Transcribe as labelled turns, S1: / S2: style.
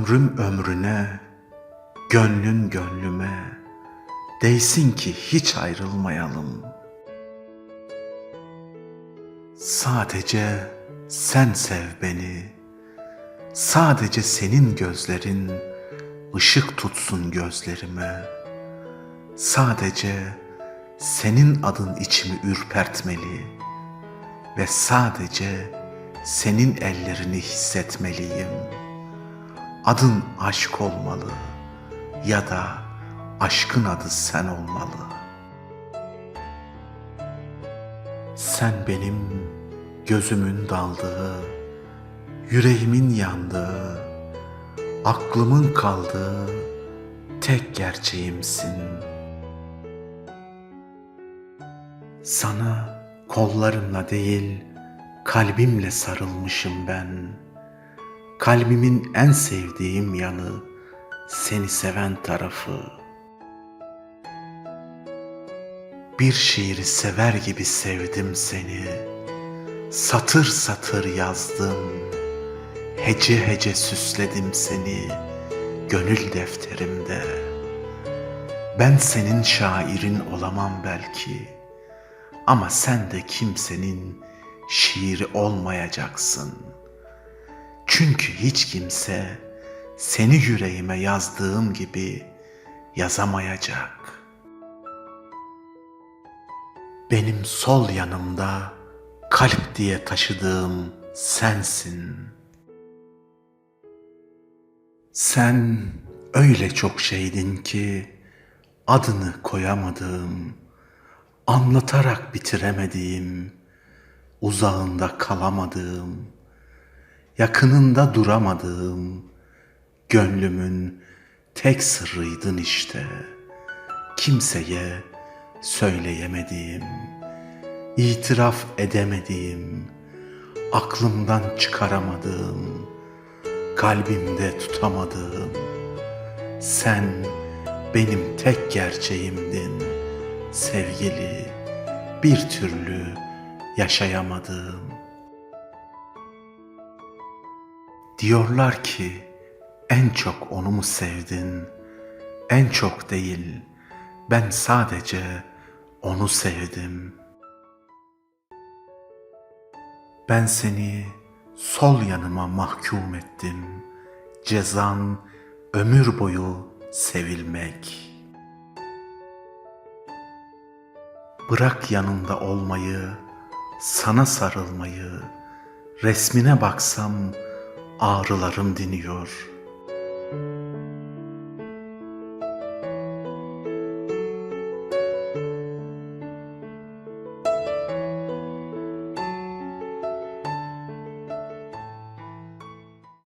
S1: Ömrüm ömrüne, gönlün gönlüme, değsin ki hiç ayrılmayalım. Sadece sen sev beni, sadece senin gözlerin ışık tutsun gözlerime. Sadece senin adın içimi ürpertmeli ve sadece senin ellerini hissetmeliyim.'' Adın aşk olmalı ya da aşkın adı sen olmalı. Sen benim gözümün daldığı, yüreğimin yandığı, aklımın kaldığı tek gerçeğimsin. Sana kollarımla değil, kalbimle sarılmışım ben.'' Kalbimin en sevdiğim yanı seni seven tarafı. Bir şiiri sever gibi sevdim seni. Satır satır yazdım. Hece hece süsledim seni gönül defterimde. Ben senin şairin olamam belki. Ama sen de kimsenin şiiri olmayacaksın.'' Çünkü hiç kimse seni yüreğime yazdığım gibi yazamayacak. Benim sol yanımda kalp diye taşıdığım sensin. Sen öyle çok şeydin ki adını koyamadığım, anlatarak bitiremediğim, uzağında kalamadığım, yakınında duramadığım, gönlümün tek sırrıydın işte. Kimseye söyleyemediğim, itiraf edemediğim, aklımdan çıkaramadığım, kalbimde tutamadığım, sen benim tek gerçeğimdin sevgili, bir türlü yaşayamadığım. Diyorlar ki en çok onu mu sevdin? En çok değil. Ben sadece onu sevdim. Ben seni sol yanıma mahkum ettim. Cezan ömür boyu sevilmek. Bırak yanında olmayı, sana sarılmayı, resmine baksam ağrılarım diniyor.